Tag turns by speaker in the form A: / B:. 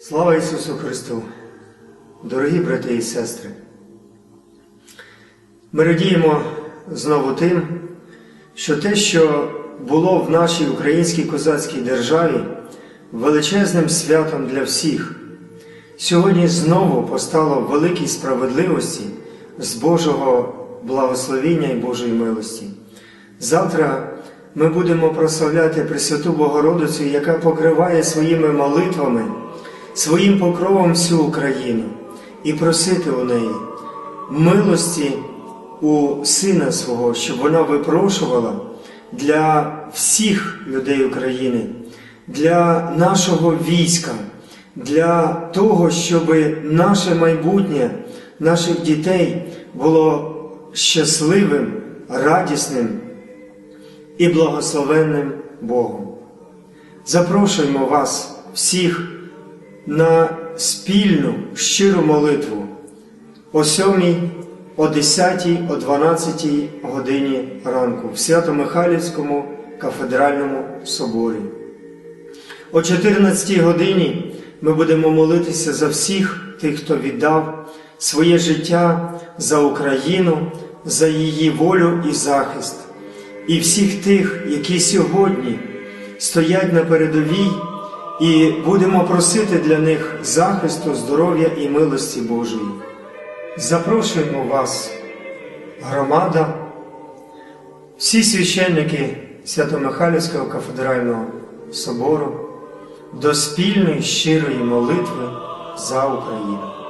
A: Слава Ісусу Христу, дорогі брати і сестри, ми радіємо знову тим, що те, що було в нашій українській козацькій державі величезним святом для всіх, сьогодні знову постало великій справедливості з Божого благословіння і Божої милості. Завтра ми будемо прославляти Пресвяту Богородицю, яка покриває своїми молитвами, своїм покровом всю Україну, і просити у неї милості у Сина свого, щоб вона випрошувала для всіх людей України, для нашого війська, для того, щоб наше майбутнє, наших дітей було щасливим, радісним і благословенним Богом. Запрошуємо вас всіх на спільну щиру молитву о 7, о 10, о 12 годині ранку в Свято-Михайлівському кафедральному соборі. О 14 годині ми будемо молитися за всіх тих, хто віддав своє життя за Україну, за її волю і захист, і всіх тих, які сьогодні стоять на передовій, і будемо просити для них захисту, здоров'я і милості Божої. Запрошуємо вас, громада, всі священники Свято-Михайлівського кафедрального собору до спільної щирої молитви за Україну.